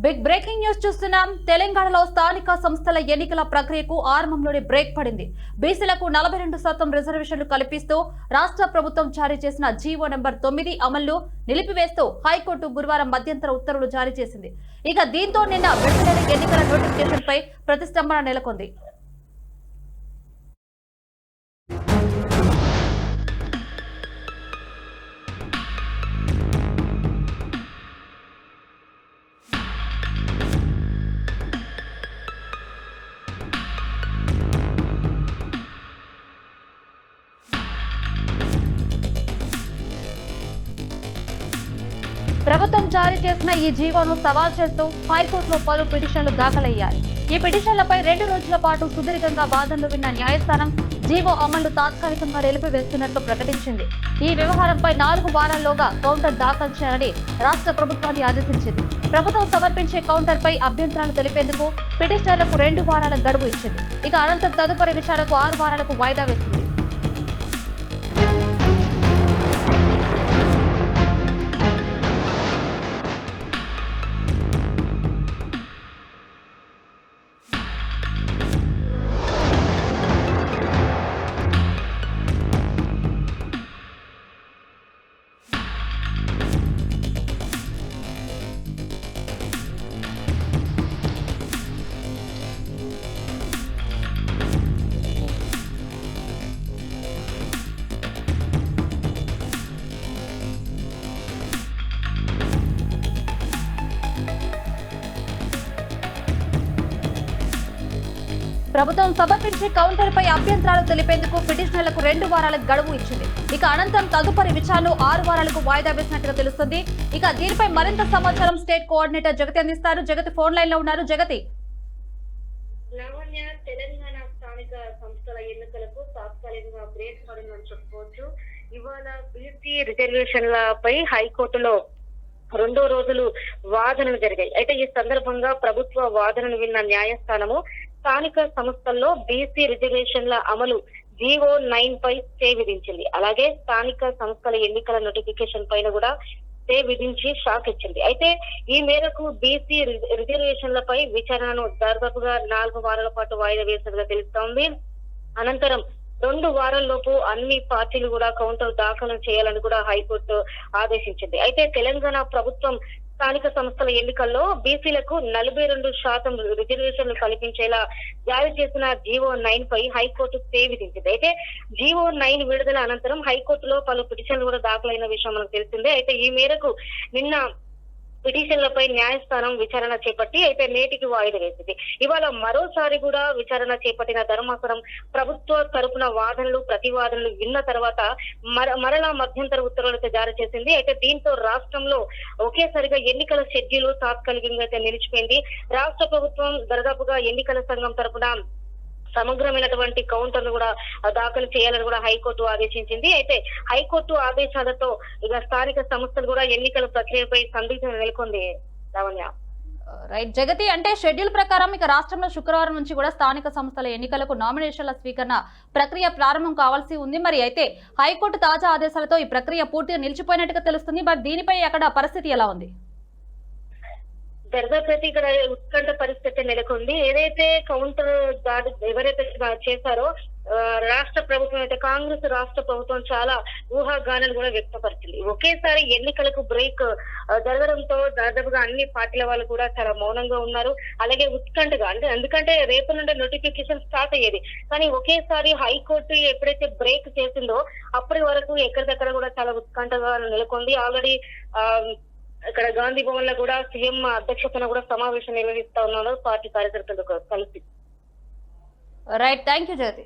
Big breaking news చూస్తున్నాం. తెలంగాణలో స్థానిక సంస్థల ఎన్నికల ప్రక్రియకు ఆరంభంలోనే బ్రేక్ పడింది. బీసీలకు నలభై రెండు శాతం రిజర్వేషన్లు కల్పిస్తూ రాష్ట్ర ప్రభుత్వం జారీ చేసిన జీవో నెంబర్ తొమ్మిది అమలు నిలిపివేస్తూ హైకోర్టు గురువారం మధ్యంతర ఉత్తర్వులు జారీ చేసింది. ఇక దీంతో నిన్న విడుదలైన ఎన్నికల నోటిఫికేషన్పై ప్రతిష్టంభన నెలకొంది. జారీ చేసిన ఈ జీవోను సవాల్ చేస్తూ హైకోర్టులో పలు పిటిషన్లు దాఖలయ్యాయి. ఈ పిటిషన్లపై రెండు రోజుల పాటు సుదీర్ఘంగా వాదనలు విన్న న్యాయస్థానం జీవో అమలు తాత్కాలికంగా నిలిపివేస్తున్నట్లు ప్రకటించింది. ఈ వ్యవహారంపై నాలుగు వారాల్లోగా కౌంటర్ దాఖలు చేయాలని రాష్ట్ర ప్రభుత్వాన్ని ఆదేశించింది. ప్రభుత్వం సమర్పించే కౌంటర్ పై అభ్యంతరాలు తెలిపేందుకు పిటిషనర్లకు రెండు వారాల గడువు ఇచ్చింది. ఇక అనంతరం తదుపరి విచారణకు ఆరు వారాలకు వాయిదా వేసింది. ప్రభుత్వం సమర్పించే కౌంటర్ పై అభ్యంతరాలు తెలిపేందుకు పిటిషనర్లకు రెండు వారాల గడువు ఇచ్చింది. ఇక అనంతరం తదుపరి విచారణ ఆరు వారాలకు వాయిదా వేసినట్టుగా తెలుస్తుంది. ఇక దీనిపై మరింత సమాచారం స్టేట్ కోఆర్డినేటర్ జగతి అందిస్తారు. జగతి ఫోన్ లైన్లో ఉన్నారు. జగతి. లావణ్య తెలంగాణ స్థానిక సంస్థల ఎన్నికలకు తాత్కాలికంగా బ్రేక్ పడిందని చెప్పుకోవచ్చు. ఇవాళ బీసీ రిజర్వేషన్లపై హైకోర్టులో రెండో రోజులు వాదనలు జరిగాయి. అయితే ఈ సందర్భంగా ప్రభుత్వ వాదనను విన్న న్యాయస్థానము స్థానిక సంస్థల్లో బీసీ రిజర్వేషన్ల అమలు జీవో నైన్ పై స్టే విధించింది. అలాగే స్థానిక సంస్థల ఎన్నికల నోటిఫికేషన్ పైన కూడా స్టే విధించి షాక్ ఇచ్చింది. అయితే ఈ మేరకు బీసీ రిజర్వేషన్లపై విచారణను దాదాపుగా నాలుగు వారాల పాటు వాయిదా వేసినట్టుగా తెలుస్తోంది. అనంతరం రెండు వారాల్లోపు అన్ని పార్టీలు కూడా కౌంటర్ దాఖలు చేయాలని కూడా హైకోర్టు ఆదేశించింది. అయితే తెలంగాణ ప్రభుత్వం స్థానిక సంస్థల ఎన్నికల్లో బీసీలకు నలభై రెండు శాతం రిజర్వేషన్లు కల్పించేలా జారీ చేసిన జీవో నైన్ పై హైకోర్టు స్టే విధించింది. అయితే జీవో నైన్ విడుదల అనంతరం హైకోర్టులో పలు పిటిషన్లు కూడా దాఖలైన విషయం మనకు తెలిసిందే. అయితే ఈ మేరకు నిన్న పిటిషన్లపై న్యాయస్థానం విచారణ చేపట్టి అయితే నేటికి వాయిదా వేసింది. ఇవాళ మరోసారి కూడా విచారణ చేపట్టిన ధర్మాసనం ప్రభుత్వ తరపున వాదనలు ప్రతివాదనలు విన్న తర్వాత మర మరలా మధ్యంతర ఉత్తర్వులు జారీ చేసింది. అయితే దీంతో రాష్ట్రంలో ఒకేసారిగా ఎన్నికల షెడ్యూల్ తాత్కాలికంగా అయితే నిలిచిపోయింది. రాష్ట్ర ప్రభుత్వం దరిదాపుగా ఎన్నికల సంఘం తరపున సమగ్రమైనటువంటి కౌంటర్లు కూడా దాఖలు చేయాలని కూడా హైకోర్టు ఆదేశించింది. అయితే హైకోర్టు ఆదేశాలతో ఇక స్థానిక సంస్థలు కూడా ఎన్నికల ప్రక్రియపై సందిగ్ధం నెలకొంది. లావణ్య. రైట్. జగతి అంటే షెడ్యూల్ ప్రకారం ఇక రాష్ట్రంలో శుక్రవారం నుంచి కూడా స్థానిక సంస్థల ఎన్నికలకు నామినేషన్ల స్వీకరణ ప్రక్రియ ప్రారంభం కావాల్సి ఉంది. మరి అయితే హైకోర్టు తాజా ఆదేశాలతో ఈ ప్రక్రియ పూర్తిగా నిలిచిపోయినట్టుగా తెలుస్తుంది. మరి దీనిపై అక్కడ పరిస్థితి ఎలా ఉంది? దర్దాపతి ఇక్కడ ఉత్కంఠ పరిస్థితి నెలకొంది. ఏదైతే కౌంటర్ దాడి ఎవరైతే చేశారో ఆ, రాష్ట్ర ప్రభుత్వం అయితే కాంగ్రెస్ రాష్ట్ర ప్రభుత్వం చాలా ఊహాగానాలు కూడా వ్యక్తపరిచింది. ఒకేసారి ఎన్నికలకు బ్రేక్ జరగడంతో దాదాపుగా అన్ని పార్టీల వాళ్ళు కూడా చాలా మౌనంగా ఉన్నారు. అలాగే ఉత్కంఠగా అంటే ఎందుకంటే రేపు నుండి నోటిఫికేషన్ స్టార్ట్ అయ్యేది. కానీ ఒకేసారి హైకోర్టు ఎప్పుడైతే బ్రేక్ చేసిందో అప్పటి వరకు ఎక్కడిదక్కడ కూడా చాలా ఉత్కంఠగా నెలకొంది. ఆల్రెడీ ఆ ఇక్కడ గాంధీ భవన్లో కూడా సీఎం అధ్యక్షతన కూడా సమావేశం నిర్వహిస్తా ఉన్నారు పార్టీ కార్యకర్తలతో కలిసి. Right thank you Jyothi